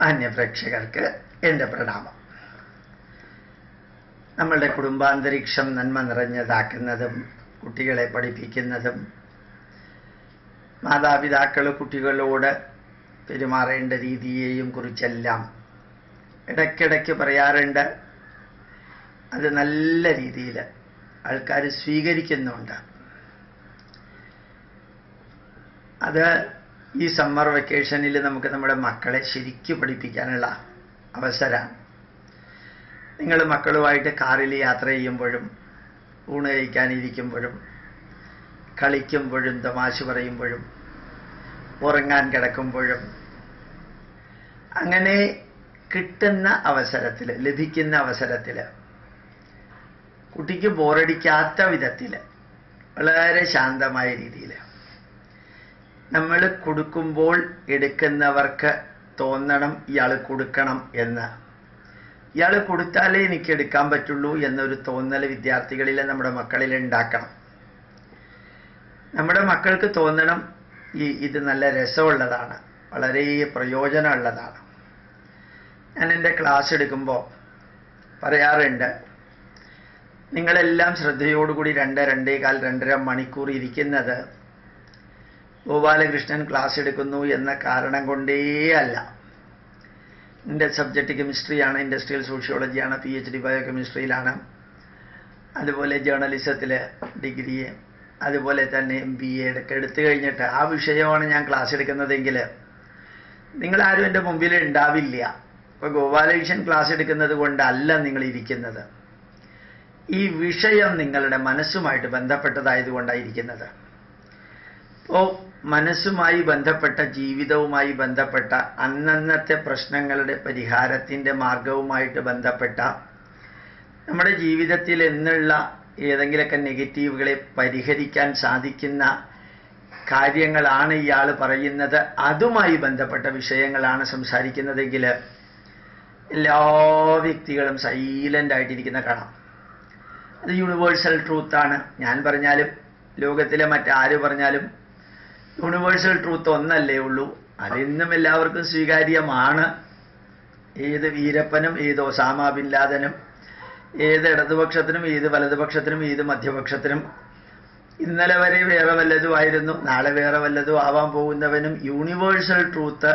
അന്യപ്രേക്ഷകർക്ക് എന്റെ പ്രണാമം. നമ്മളുടെ കുടുംബാന്തരീക്ഷം നന്മ നിറഞ്ഞതാക്കുന്നതും കുട്ടികളെ പഠിപ്പിക്കുന്നതും മാതാപിതാക്കൾ കുട്ടികളോട് പെരുമാറേണ്ട രീതിയെയും കുറിച്ചെല്ലാം ഇടയ്ക്കിടയ്ക്ക് പറയാറുണ്ട്. അത് നല്ല രീതിയിൽ ആൾക്കാർ സ്വീകരിക്കുന്നുണ്ട്. അത് ഈ സമ്മർ വെക്കേഷനിൽ നമുക്ക് നമ്മുടെ മക്കളെ ശരിക്കും പഠിപ്പിക്കാനുള്ള അവസരമാണ് നിങ്ങൾ മക്കളുമായിട്ട് കാറിൽ യാത്ര ചെയ്യുമ്പോഴും ഊണ് കഴിക്കാനിരിക്കുമ്പോഴും കളിക്കുമ്പോഴും തമാശ പറയുമ്പോഴും ഉറങ്ങാൻ കിടക്കുമ്പോഴും അങ്ങനെ കിട്ടുന്ന അവസരത്തിൽ ലഭിക്കുന്ന അവസരത്തിൽ കുട്ടിക്ക് ബോറടിക്കാത്ത വിധത്തിൽ വളരെ ശാന്തമായ രീതിയിൽ നമ്മൾ കൊടുക്കുമ്പോൾ എടുക്കുന്നവർക്ക് തോന്നണം ഇയാൾ കൊടുക്കണം എന്ന്. ഇയാൾ കൊടുത്താലേ എനിക്ക് എടുക്കാൻ പറ്റുള്ളൂ എന്നൊരു തോന്നൽ വിദ്യാർത്ഥികളിൽ നമ്മുടെ മക്കളിൽ ഉണ്ടാക്കണം. നമ്മുടെ മക്കൾക്ക് തോന്നണം ഈ ഇത് നല്ല രസമുള്ളതാണ് വളരെ പ്രയോജനമുള്ളതാണ്. ഞാൻ എന്റെ ക്ലാസ് എടുക്കുമ്പോൾ പറയാറുണ്ട് നിങ്ങളെല്ലാം ശ്രദ്ധയോടുകൂടി രണ്ട് രണ്ടേകാൽ രണ്ടര മണിക്കൂർ ഇരിക്കുന്നത് ഗോപാലകൃഷ്ണൻ ക്ലാസ് എടുക്കുന്നു എന്ന കാരണം കൊണ്ടേ അല്ല. എന്റെ സബ്ജക്റ്റ് കെമിസ്ട്രിയാണ് ഇൻഡസ്ട്രിയൽ സോഷ്യോളജിയാണ് പി എച്ച് ഡി ബയോ കെമിസ്ട്രിയിലാണ് അതുപോലെ ജേർണലിസത്തിൽ ഡിഗ്രി അതുപോലെ തന്നെ എം ബി എ ഒക്കെ എടുത്തു കഴിഞ്ഞിട്ട് ആ വിഷയമാണ് ഞാൻ ക്ലാസ് എടുക്കുന്നതെങ്കിൽ നിങ്ങളാരും എന്റെ മുമ്പിൽ ഉണ്ടാവില്ല. ഇപ്പോൾ ഗോപാലകൃഷ്ണൻ ക്ലാസ് എടുക്കുന്നത് കൊണ്ടല്ല നിങ്ങൾ ഇരിക്കുന്നത്. ഈ വിഷയം നിങ്ങളുടെ മനസ്സുമായിട്ട് ബന്ധപ്പെട്ടതായതുകൊണ്ടായിരിക്കുന്നത് അപ്പോൾ മനസ്സുമായി ബന്ധപ്പെട്ട ജീവിതവുമായി ബന്ധപ്പെട്ട അന്നന്നത്തെ പ്രശ്നങ്ങളുടെ പരിഹാരത്തിന്റെ മാർഗവുമായിട്ട് ബന്ധപ്പെട്ട നമ്മുടെ ജീവിതത്തിൽ എന്നുള്ള ഏതെങ്കിലുമൊക്കെ നെഗറ്റീവുകളെ പരിഹരിക്കാൻ സാധിക്കുന്ന കാര്യങ്ങളാണ് ഇയാൾ പറയുന്നത്. അതുമായി ബന്ധപ്പെട്ട വിഷയങ്ങളാണ് സംസാരിക്കുന്നതെങ്കിൽ എല്ലാ വ്യക്തികളും സൈലന്റ് ആയിട്ടിരിക്കുന്ന കാണാം അത് യൂണിവേഴ്സൽ ട്രൂത്താണ് ഞാൻ പറഞ്ഞാലും ലോകത്തിലെ മറ്റാര് പറഞ്ഞാലും യൂണിവേഴ്സൽ ട്രൂത്ത് ഒന്നല്ലേ ഉള്ളൂ. അതിന്നും എല്ലാവർക്കും സ്വീകാര്യമാണ്. ഏത് വീരപ്പനും ഏത് ഒസാമ ബിൻ ഏത് ഇടതുപക്ഷത്തിനും ഏത് വലതുപക്ഷത്തിനും ഏത് മധ്യപക്ഷത്തിനും. ഇന്നലെ വരെ വേറെ വല്ലതും ആയിരുന്നു നാളെ വേറെ വല്ലതും ആവാൻ പോകുന്നവനും യൂണിവേഴ്സൽ ട്രൂത്ത്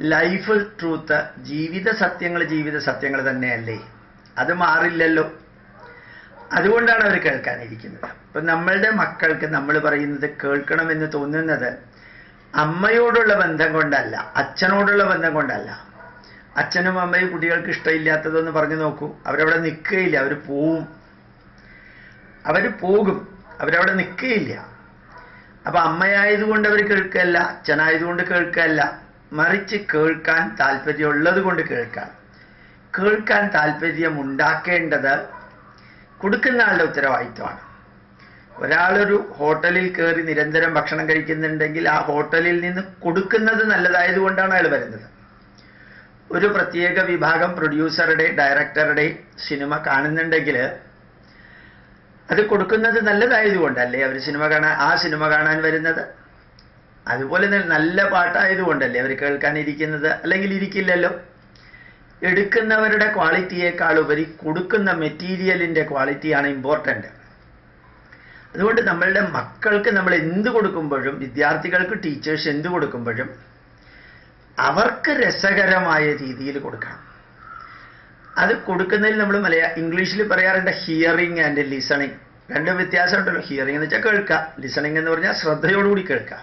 ലൈഫ് ട്രൂത്ത് ജീവിത സത്യങ്ങൾ ജീവിത സത്യങ്ങൾ തന്നെയല്ലേ. അത് മാറില്ലല്ലോ. അതുകൊണ്ടാണ് അവർ കേൾക്കാനിരിക്കുന്നത്. അപ്പൊ നമ്മളുടെ മക്കൾക്ക് നമ്മൾ പറയുന്നത് കേൾക്കണമെന്ന് തോന്നുന്നത് അമ്മയോടുള്ള ബന്ധം കൊണ്ടല്ല അച്ഛനോടുള്ള ബന്ധം കൊണ്ടല്ല. അച്ഛനും അമ്മയും കുട്ടികൾക്ക് ഇഷ്ടമില്ലാത്തതെന്ന് പറഞ്ഞു നോക്കൂ. അവരവിടെ നിൽക്കുകയില്ല അവർ പോവും. അവർ പോകും അവരവിടെ നിൽക്കുകയില്ല. അപ്പൊ അമ്മയായതുകൊണ്ട് അവർ കേൾക്കല്ല അച്ഛനായതുകൊണ്ട് കേൾക്കല്ല മറിച്ച് കേൾക്കാൻ താല്പര്യമുള്ളത് കൊണ്ട് കേൾക്കാം. കേൾക്കാൻ താല്പര്യം ഉണ്ടാക്കേണ്ടത് കൊടുക്കുന്ന ആളുടെ ഉത്തരവാദിത്വമാണ്. ഒരാളൊരു ഹോട്ടലിൽ കയറി നിരന്തരം ഭക്ഷണം കഴിക്കുന്നുണ്ടെങ്കിൽ ആ ഹോട്ടലിൽ നിന്ന് കൊടുക്കുന്നത് നല്ലതായതുകൊണ്ടാണ് അയാൾ വരുന്നത്. ഒരു പ്രത്യേക വിഭാഗം പ്രൊഡ്യൂസറുടെ ഡയറക്ടറുടെ സിനിമ കാണുന്നുണ്ടെങ്കിൽ അത് കൊടുക്കുന്നത് നല്ലതായതുകൊണ്ടല്ലേ അവർ സിനിമ കാണാൻ ആ സിനിമ കാണാൻ വരുന്നത്? അതുപോലെ തന്നെ നല്ല പാട്ടായതുകൊണ്ടല്ലേ അവർ കേൾക്കാനിരിക്കുന്നത്? അല്ലെങ്കിൽ ഇരിക്കില്ലല്ലോ? എടുക്കുന്നവരുടെ ക്വാളിറ്റിയേക്കാൾ ഉപരി കൊടുക്കുന്ന മെറ്റീരിയലിന്റെ ക്വാളിറ്റിയാണ് ഇമ്പോർട്ടന്റ് അതുകൊണ്ട് നമ്മളുടെ മക്കൾക്ക് നമ്മൾ എന്ത് കൊടുക്കുമ്പോഴും വിദ്യാർത്ഥികൾക്ക് ടീച്ചേഴ്സ് എന്ത് കൊടുക്കുമ്പോഴും അവർക്ക് രസകരമായ രീതിയിൽ കൊടുക്കണം. അത് കൊടുക്കുന്നതിൽ നമ്മൾ മലയാ ഇംഗ്ലീഷിൽ പറയാറുണ്ട് ഹിയറിങ് ആൻഡ് ലിസണിങ് രണ്ടും വ്യത്യാസമുണ്ടല്ലോ. ഹിയറിംഗ് എന്ന് വെച്ചാൽ കേൾക്കുക ലിസണിങ് എന്ന് പറഞ്ഞാൽ ശ്രദ്ധയോടുകൂടി കേൾക്കുക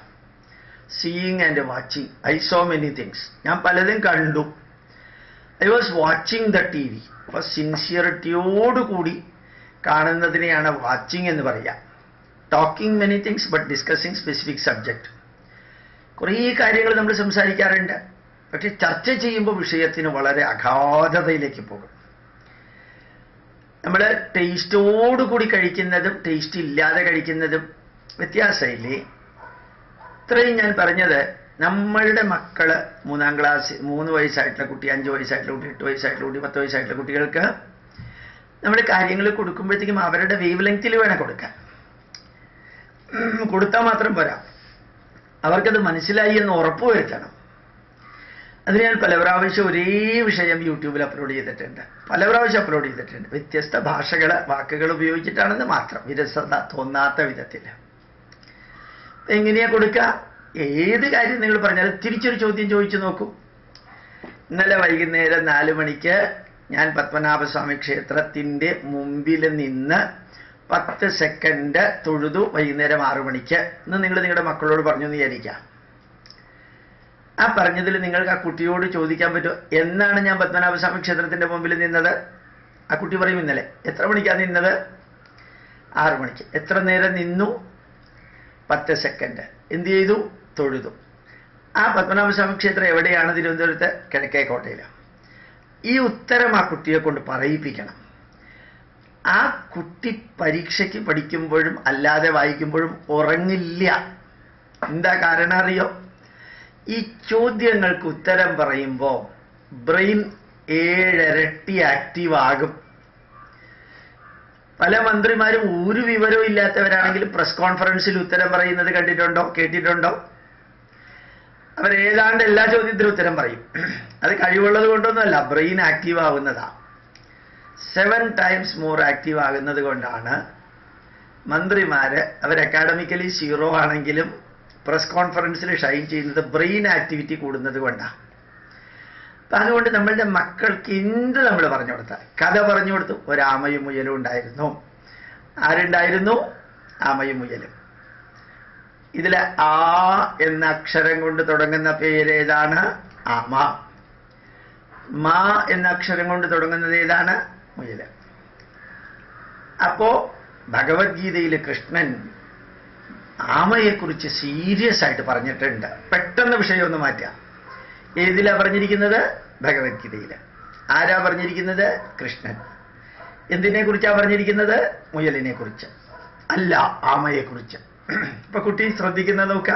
seeing and watching I saw many things ഞാൻ പലതും കണ്ടു. I was watching the T V അപ്പോൾ സിൻസിയറിറ്റിയോടുകൂടി കാണുന്നതിനെയാണ് വാച്ചിങ് എന്ന് പറയുക. Talking many things but discussing specific subject കുറേ കാര്യങ്ങൾ നമ്മൾ സംസാരിക്കാറുണ്ട്. പക്ഷെ ചർച്ച ചെയ്യുമ്പോൾ വിഷയത്തിന് വളരെ അഗാധതയിലേക്ക് പോകും. നമ്മൾ ടേസ്റ്റോടുകൂടി കഴിക്കുന്നതും ടേസ്റ്റ് ഇല്ലാതെ കഴിക്കുന്നതും വ്യത്യാസമില്ലേ? ഇത്രയും ഞാൻ പറഞ്ഞത് നമ്മളുടെ മക്കൾ മൂന്നാം ക്ലാസ് മൂന്ന് വയസ്സായിട്ടുള്ള കുട്ടി അഞ്ച് വയസ്സായിട്ടുള്ള കുട്ടി എട്ട് വയസ്സായിട്ടുള്ള കുട്ടി പത്ത് വയസ്സായിട്ടുള്ള കുട്ടികൾക്ക് നമ്മൾ കാര്യങ്ങൾ കൊടുക്കുമ്പോഴത്തേക്കും അവരുടെ വേവ് ലെങ്ത്തിൽ വേണം കൊടുക്കാൻ. കൊടുത്താൽ മാത്രം പോരാ. അവർക്കത് മനസ്സിലായി എന്ന് ഉറപ്പ് വരുത്തണം. അതിന് ഞാൻ പല പ്രാവശ്യം ഒരേ വിഷയം യൂട്യൂബിൽ അപ്ലോഡ് ചെയ്തിട്ടുണ്ട്. പല പ്രാവശ്യം അപ്ലോഡ് ചെയ്തിട്ടുണ്ട്. വ്യത്യസ്ത ഭാഷകൾ വാക്കുകൾ ഉപയോഗിച്ചിട്ടാണെന്ന് മാത്രം. വിരസത തോന്നാത്ത വിധത്തിൽ. എങ്ങനെയാ കൊടുക്കുക ഏത് കാര്യം നിങ്ങൾ പറഞ്ഞാലും തിരിച്ചൊരു ചോദ്യം ചോദിച്ചു നോക്കൂ. ഇന്നലെ വൈകുന്നേരം നാല് മണിക്ക് ഞാൻ പത്മനാഭസ്വാമി ക്ഷേത്രത്തിന്റെ മുമ്പിൽ നിന്ന് പത്ത് സെക്കൻഡ് തൊഴുതു വൈകുന്നേരം ആറു മണിക്ക്. എന്ന് നിങ്ങൾ നിങ്ങളുടെ മക്കളോട് പറഞ്ഞു എന്ന് വിചാരിക്കാം. ആ പറഞ്ഞതിൽ നിങ്ങൾക്ക് ആ കുട്ടിയോട് ചോദിക്കാൻ പറ്റുമോ? എന്നാണ് ഞാൻ പത്മനാഭസ്വാമി ക്ഷേത്രത്തിന്റെ മുമ്പിൽ നിന്നത്. ആ കുട്ടി പറയും ഇന്നലെ. എത്ര മണിക്കാണ് നിന്നത്? ആറു മണിക്ക്. എത്ര നേരം നിന്നു? പത്ത് സെക്കൻഡ് എന്ത് ചെയ്തു? തൊഴുതു. ആ പത്മനാഭസ്വാമി ക്ഷേത്രം എവിടെയാണ് തിരുവനന്തപുരത്ത്? കിഴക്കേക്കോട്ടയിലാണ് ഈ ഉത്തരം ആ കുട്ടിയെ കൊണ്ട് പറയിപ്പിക്കണം. ആ കുട്ടി പരീക്ഷയ്ക്ക് പഠിക്കുമ്പോഴും അല്ലാതെ വായിക്കുമ്പോഴും ഉറങ്ങില്ല. എന്താ കാരണം അറിയോ? ഈ ചോദ്യങ്ങൾക്ക് ഉത്തരം പറയുമ്പോൾ ബ്രെയിൻ ഏഴരട്ടി ആക്റ്റീവ് ആകും. പല മന്ത്രിമാരും ഒരു വിവരവും ഇല്ലാത്തവരാണെങ്കിലും പ്രസ് കോൺഫറൻസിൽ ഉത്തരം പറയുന്നത് കണ്ടിട്ടുണ്ടോ? കേട്ടിട്ടുണ്ടോ? അവർ ഏതാണ്ട് എല്ലാ ചോദ്യത്തിനും ഉത്തരം പറയും. അത് കഴിവുള്ളത് കൊണ്ടൊന്നുമല്ല ബ്രെയിൻ ആക്റ്റീവ് ആവുന്നതാ. സെവൻ ടൈംസ് മോർ ആക്റ്റീവ് ആകുന്നത് കൊണ്ടാണ് മന്ത്രിമാര് അവർ അക്കാഡമിക്കലി സീറോ ആണെങ്കിലും പ്രസ് കോൺഫറൻസിൽ ഷൈൻ ചെയ്യുന്നത് ബ്രെയിൻ ആക്ടിവിറ്റി കൂടുന്നത് കൊണ്ടാണ് അപ്പം അതുകൊണ്ട് നമ്മളുടെ മക്കൾക്ക് എന്ത് നമ്മൾ പറഞ്ഞു കൊടുത്താൽ കഥ പറഞ്ഞു കൊടുത്തു. ഒരാമയും മുയലും ഉണ്ടായിരുന്നു. ആരുണ്ടായിരുന്നു? ആമയും മുയലും. ഇതിലെ ആ എന്ന അക്ഷരം കൊണ്ട് തുടങ്ങുന്ന പേര് ഏതാണ്? ആമ മാ. എന്ന അക്ഷരം കൊണ്ട് തുടങ്ങുന്നത് ഏതാണ്? മുയൽ അപ്പോ ഭഗവത്ഗീതയിൽ കൃഷ്ണൻ ആമയെക്കുറിച്ച് സീരിയസ് ആയിട്ട് പറഞ്ഞിട്ടുണ്ട്. പെട്ടെന്ന് വിഷയം ഒന്ന് മാറ്റാം. ഏതിലാ പറഞ്ഞിരിക്കുന്നത്? ഭഗവത്ഗീതയിൽ ആരാ പറഞ്ഞിരിക്കുന്നത്? കൃഷ്ണൻ. എന്തിനെ പറഞ്ഞിരിക്കുന്നത്? മുയലിനെ കുറിച്ച് അല്ല ആമയെ കുറിച്ച് ഇപ്പൊ കുട്ടി ശ്രദ്ധിക്കുന്ന നോക്ക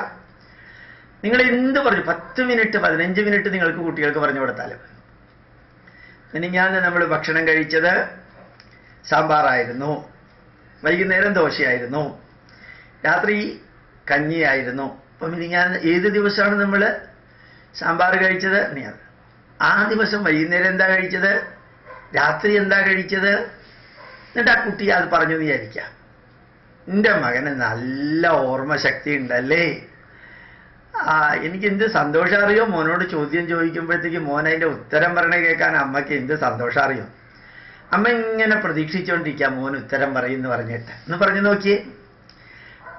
നിങ്ങൾ എന്ത് പറഞ്ഞു? പത്ത് മിനിറ്റ് പതിനഞ്ച് മിനിറ്റ് നിങ്ങൾക്ക് കുട്ടികൾക്ക് പറഞ്ഞു കൊടുത്താലും. മിനിഞ്ഞാന്ന് നമ്മൾ ഭക്ഷണം കഴിച്ചത് സാമ്പാറായിരുന്നു. വൈകുന്നേരം ദോശയായിരുന്നു. രാത്രി കഞ്ഞിയായിരുന്നു. അപ്പം മിനിഞ്ഞാന്ന് ഏത് ദിവസമാണ് നമ്മൾ സാമ്പാർ കഴിച്ചത്? ആ ദിവസം വൈകുന്നേരം എന്താ കഴിച്ചത്? രാത്രി എന്താ കഴിച്ചത്? എന്നിട്ട് ആ കുട്ടി അത് പറഞ്ഞു വിചാരിക്കാം എന്റെ മകന് നല്ല ഓർമ്മശക്തി ഉണ്ടല്ലേ ആ എനിക്ക് എന്ത് സന്തോഷം അറിയോ? മോനോട് ചോദ്യം ചോദിക്കുമ്പോഴത്തേക്ക് മോൻ അതിന്റെ ഉത്തരം പറഞ്ഞ കേൾക്കാൻ അമ്മയ്ക്ക് എന്ത് സന്തോഷം അറിയോ? അമ്മ ഇങ്ങനെ പ്രതീക്ഷിച്ചുകൊണ്ടിരിക്കുക മോൻ ഉത്തരം പറയുമെന്ന് പറഞ്ഞിട്ട്. എന്ന് പറഞ്ഞു നോക്കിയേ.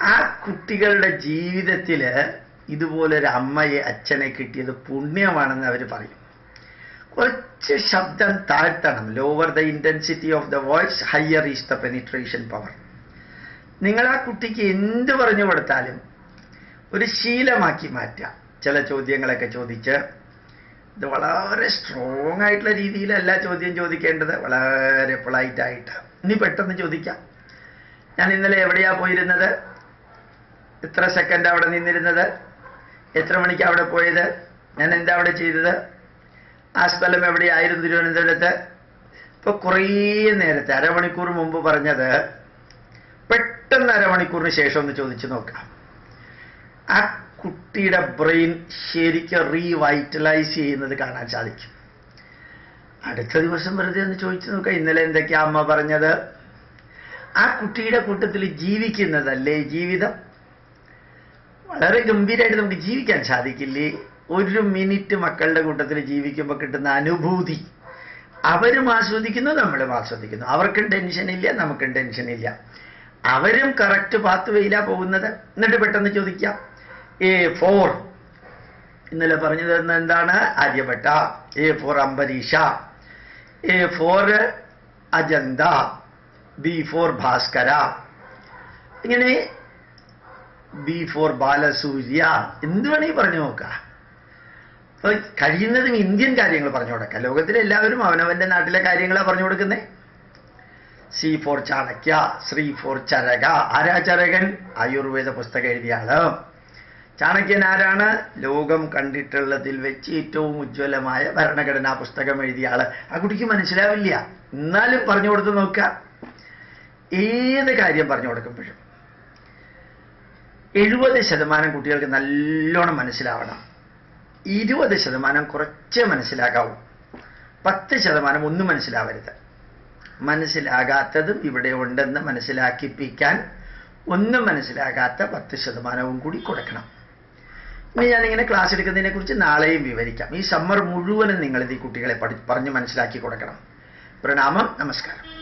ആ കുട്ടികളുടെ ജീവിതത്തിൽ ഇതുപോലൊരു അമ്മയെ അച്ഛനെ കിട്ടിയത് പുണ്യമാണെന്ന് അവർ പറയും. കുറച്ച് ശബ്ദം താഴ്ത്തണം. Lower the intensity of the voice higher is the penetration power നിങ്ങൾ ആ കുട്ടിക്ക് എന്ത് പറഞ്ഞു കൊടുത്താലും ഒരു ശീലമാക്കി മാറ്റാം. ചില ചോദ്യങ്ങളൊക്കെ ചോദിച്ച് ഇത് വളരെ സ്ട്രോങ് ആയിട്ടുള്ള രീതിയിലല്ല ചോദ്യം ചോദിക്കേണ്ടത്. വളരെ പൊളൈറ്റ് ആയിട്ട്. ഇനി പെട്ടെന്ന് ചോദിക്കാം. ഞാൻ ഇന്നലെ എവിടെയാ പോയിരുന്നത്? എത്ര സെക്കൻഡ് അവിടെ നിന്നിരുന്നത്? എത്ര മണിക്ക് അവിടെ പോയത്? ഞാൻ എന്താ അവിടെ ചെയ്തത്? ആ സ്ഥലം എവിടെയായിരുന്നു തിരുവനന്തപുരത്ത്? ഇപ്പൊ കുറേ നേരത്തെ അരമണിക്കൂർ മുമ്പ് പറഞ്ഞത് പെട്ടെന്ന് അരമണിക്കൂറിന് ശേഷം ഒന്ന് ചോദിച്ചു നോക്കാം. ആ കുട്ടിയുടെ ബ്രെയിൻ ശരിക്കും റീവൈറ്റലൈസ് ചെയ്യുന്നത് കാണാൻ സാധിക്കും. അടുത്ത ദിവസം വെറുതെ ഒന്ന് ചോദിച്ചു നോക്കാം. ഇന്നലെ എന്തൊക്കെയാ അമ്മ പറഞ്ഞത്? ആ കുട്ടിയുടെ കൂട്ടത്തിൽ ജീവിക്കുന്നതല്ലേ ജീവിതം? വളരെ ഗംഭീരമായിട്ട് നമുക്ക് ജീവിക്കാൻ സാധിക്കില്ലേ? ഒരു മിനിറ്റ് മക്കളുടെ കൂട്ടത്തിൽ ജീവിക്കുമ്പോൾ കിട്ടുന്ന അനുഭൂതി. അവരും ആസ്വദിക്കുന്നു നമ്മളും ആസ്വദിക്കുന്നു. അവർക്കും ടെൻഷൻ ഇല്ല നമുക്കും ടെൻഷൻ ഇല്ല. അവരും കറക്റ്റ് പാത്ത് വെയിലാ പോകുന്നത്. എന്നിട്ട് പെട്ടെന്ന് ചോദിക്കാം എ ഫോർ ഇന്നലെ പറഞ്ഞു തരുന്ന എന്താണ്? Aryabhata. A for Ambarisha. A for Ajanta. B for Bhaskara. ഇങ്ങനെ ബി ഫോർ ബാലസൂര്യ. എന്ത് വേണമെങ്കിൽ പറഞ്ഞു നോക്കാം. കഴിയുന്നതും ഇന്ത്യൻ കാര്യങ്ങൾ പറഞ്ഞു കൊടുക്കാം. ലോകത്തിലെ എല്ലാവരും നാട്ടിലെ കാര്യങ്ങളാണ് പറഞ്ഞു കൊടുക്കുന്നേ. C for Chanakya C for Charaka. ആരാ ചരകൻ? ആയുർവേദ പുസ്തകം എഴുതിയ ആൾ ചാണക്യൻ ആരാണ്? ലോകം കണ്ടിട്ടുള്ളതിൽ വെച്ച് ഏറ്റവും ഉജ്ജ്വലമായ ഭരണഘടനാ പുസ്തകം എഴുതിയാൾ. ആ കുട്ടിക്ക് മനസ്സിലാവില്ല. എന്നാലും പറഞ്ഞു കൊടുത്ത് നോക്കുക ഏത് കാര്യം പറഞ്ഞു കൊടുക്കുമ്പോഴും എഴുപത് ശതമാനം കുട്ടികൾക്ക് നല്ലോണം മനസ്സിലാവണം. ഇരുപത് ശതമാനം കുറച്ചേ മനസ്സിലാകാവൂ. പത്ത് ശതമാനം ഒന്നും മനസ്സിലാവരുത്. മനസ്സിലാകാത്തതും ഇവിടെ ഉണ്ടെന്ന് മനസ്സിലാക്കിപ്പിക്കാൻ ഒന്നും മനസ്സിലാകാത്ത പത്ത് ശതമാനവും കൂടി കൊടുക്കണം. ഇനി ഞാനിങ്ങനെ ക്ലാസ് എടുക്കുന്നതിനെ കുറിച്ച് നാളെയും വിവരിക്കാം. ഈ സമ്മർ മുഴുവനും ഈ കുട്ടികളെ പഠി പറഞ്ഞ് മനസ്സിലാക്കി കൊടുക്കണം. പ്രണാമം നമസ്കാരം.